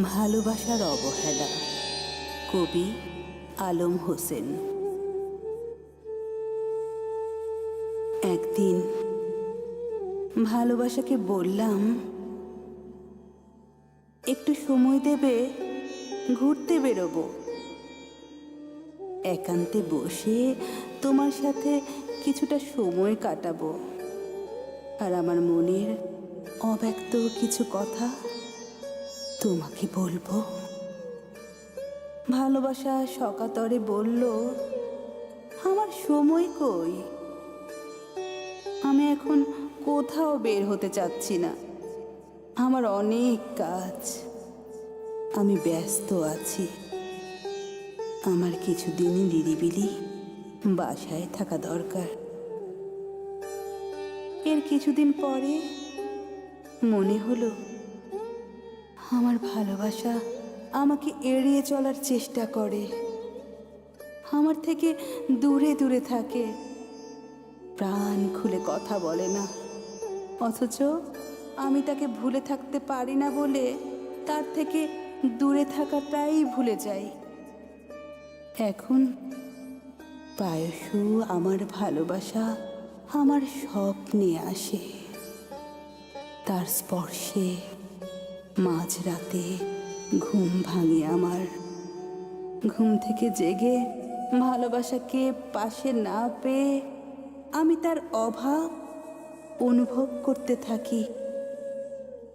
ভালোবাসার অবহেলা। কবি আলম হোসেন। একদিন ভালোবাসাকে বললাম, একটু সময় দেবে, ঘুরতে বেরোবো। একান্তে বসে তোমার সাথে কিছুটা সময় কাটাবো। আর আমার মনের অব্যক্ত কিছু কথা তোমাকে বলব? ভালোবাসা সকাতরে বলল, আমার সময় কই? আমি এখন কোথাও বের হতে চাচ্ছি না। আমার অনেক কাজ। আমি ব্যস্ত আছি। আমার কিছুদিনই নিরিবিলি বাসায় থাকা দরকার। এর কিছুদিন পরে মনে হলো আমার ভালোবাসা আমাকে এড়িয়ে চলার চেষ্টা করে। আমার থেকে দূরে দূরে থাকে। প্রাণ খুলে কথা বলে না। অথচ আমি তাকে ভুলে থাকতে পারি না বলে তার থেকে দূরে থাকাটাই ভুলে যাই। এখন প্রায়শ আমার ভালোবাসা আমার স্বপ্নে আসে। তার স্পর্শে মাঝরাতে ঘুম ভাঙে আমার। ঘুম থেকে জেগে ভালোবাসাকে পাশে না পেয়ে আমি তার অভাব অনুভব করতে থাকি।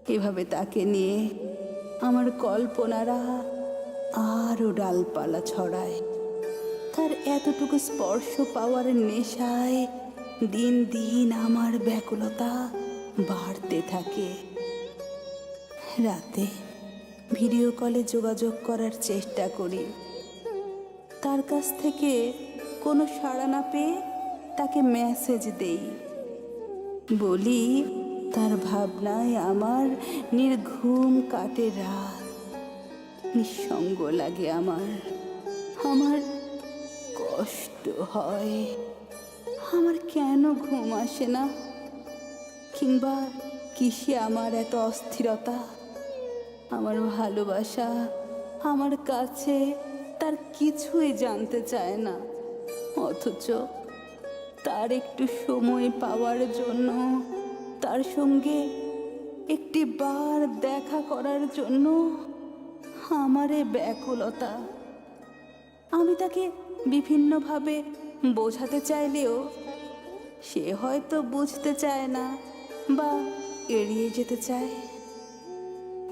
এভাবে তাকে নিয়ে আমার কল্পনারা আরও ডালপালা ছড়ায়। তার এতটুকু স্পর্শ পাওয়ার নেশায় দিন দিন আমার ব্যাকুলতা বাড়তে থাকে। রাতে ভিডিও কলে যোগাযোগ করার চেষ্টা করি। তার কাছ থেকে কোনো সাড়া না পেয়ে তাকে মেসেজ দেই। বলি, তার ভাবনায় আমার নির্ঘুম কাটে রাত। নিঃসঙ্গ লাগে আমার। আমার কষ্ট হয়। আমার কেন ঘুম আসে না? কিংবা কিসে আমার এত অস্থিরতা? আমার ভালোবাসা আমার কাছে তার কিছুই জানতে চায় না। অথচ তার একটু সময় পাওয়ার জন্য, তার সঙ্গে একটি বার দেখা করার জন্য আমারে ব্যাকুলতা। আমি তাকে বিভিন্নভাবে বোঝাতে চাইলেও সে হয়তো বুঝতে চায় না বা এড়িয়ে যেতে চায়।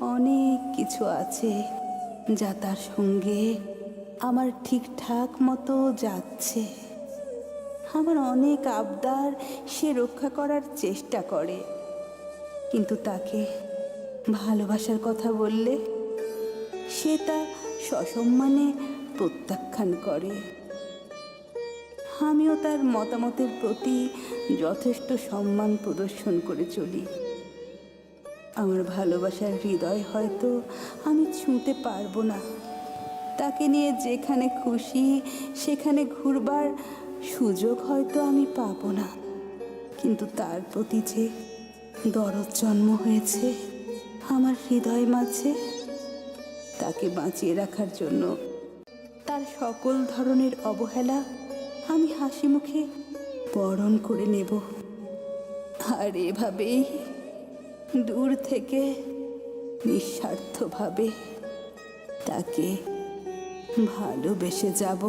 অনেক কিছু আছে যা তার সঙ্গে আমার ঠিকঠাক মতো যাচ্ছে। আমার অনেক আবদার সে রক্ষা করার চেষ্টা করে। কিন্তু তাকে ভালোবাসার কথা বললে সে তা সসম্মানে প্রত্যাখ্যান করে। আমিও তার মতামতের প্রতি যথেষ্ট সম্মান প্রদর্শন করে চলি। আমার ভালোবাসার হৃদয় হয়তো আমি ছুঁতে পারব না। তাকে নিয়ে যেখানে খুশি, সেখানে ঘুরবার সুযোগ হয়তো আমি পাবো না। কিন্তু তার প্রতি যে দরদ জন্ম হয়েছে আমার হৃদয় মাঝে, তাকে বাঁচিয়ে রাখার জন্য তার সকল ধরনের অবহেলা আমি হাসি মুখে বরণ করে নেব। আর এভাবেই দূর থেকে নিঃস্বার্থভাবে তাকে ভালোবেসে যাব।